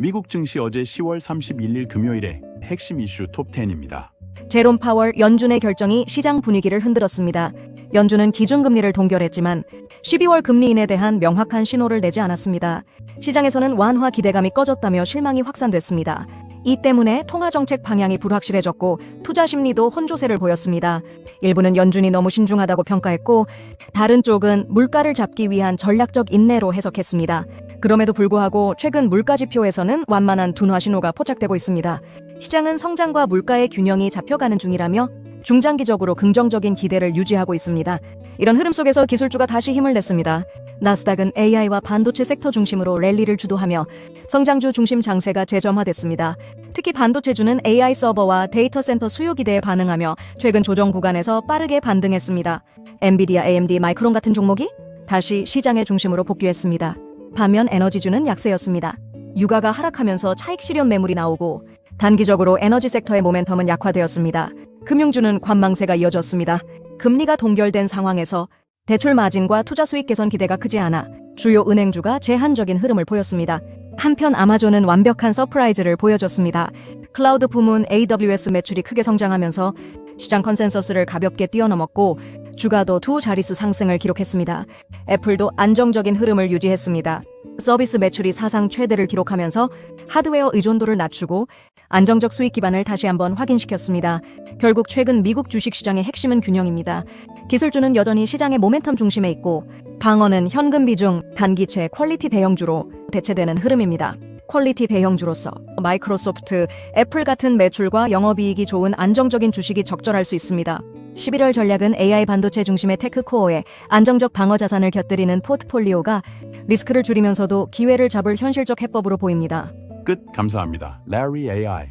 미국 증시 어제 10월 31일 금요일에 핵심 이슈 톱10입니다. 제롬 파월 연준의 결정이 시장 분위기를 흔들었습니다. 연준은 기준금리를 동결했지만 12월 금리 인에 대한 명확한 신호를 내지 않았습니다. 시장에서는 완화 기대감이 꺼졌다며 실망이 확산됐습니다. 이 때문에 통화 정책 방향이 불확실해졌고 투자 심리도 혼조세를 보였습니다. 일부는 연준이 너무 신중하다고 평가했고 다른 쪽은 물가를 잡기 위한 전략적 인내로 해석했습니다. 그럼에도 불구하고 최근 물가 지표에서는 완만한 둔화 신호가 포착되고 있습니다. 시장은 성장과 물가의 균형이 잡혀가는 중이라며 중장기적으로 긍정적인 기대를 유지하고 있습니다. 이런 흐름 속에서 기술주가 다시 힘을 냈습니다. 나스닥은 AI와 반도체 섹터 중심으로 랠리를 주도하며 성장주 중심 장세가 재점화됐습니다. 특히 반도체주는 AI 서버와 데이터 센터 수요 기대에 반응하며 최근 조정 구간에서 빠르게 반등했습니다. 엔비디아, AMD, 마이크론 같은 종목이 다시 시장의 중심으로 복귀했습니다. 반면 에너지주는 약세였습니다. 유가가 하락하면서 차익 실현 매물이 나오고 단기적으로 에너지 섹터의 모멘텀은 약화되었습니다. 금융주는 관망세가 이어졌습니다. 금리가 동결된 상황에서 대출 마진과 투자 수익 개선 기대가 크지 않아 주요 은행주가 제한적인 흐름을 보였습니다. 한편 아마존은 완벽한 서프라이즈를 보여줬습니다. 클라우드 부문 AWS 매출이 크게 성장하면서 시장 컨센서스를 가볍게 뛰어넘었고 주가도 두 자릿수 상승을 기록했습니다. 애플도 안정적인 흐름을 유지했습니다. 서비스 매출이 사상 최대를 기록하면서 하드웨어 의존도를 낮추고 안정적 수익 기반을 다시 한번 확인시켰습니다. 결국 최근 미국 주식 시장의 핵심은 균형입니다. 기술주는 여전히 시장의 모멘텀 중심에 있고 방어는 현금 비중, 단기채, 퀄리티 대형주로 대체되는 흐름입니다. 퀄리티 대형주로서 마이크로소프트, 애플 같은 매출과 영업이익이 좋은 안정적인 주식이 적절할 수 있습니다. 11월 전략은 AI 반도체 중심의 테크코어에 안정적 방어 자산을 곁들이는 포트폴리오가 리스크를 줄이면서도 기회를 잡을 현실적 해법으로 보입니다. 끝 감사합니다. Larry AI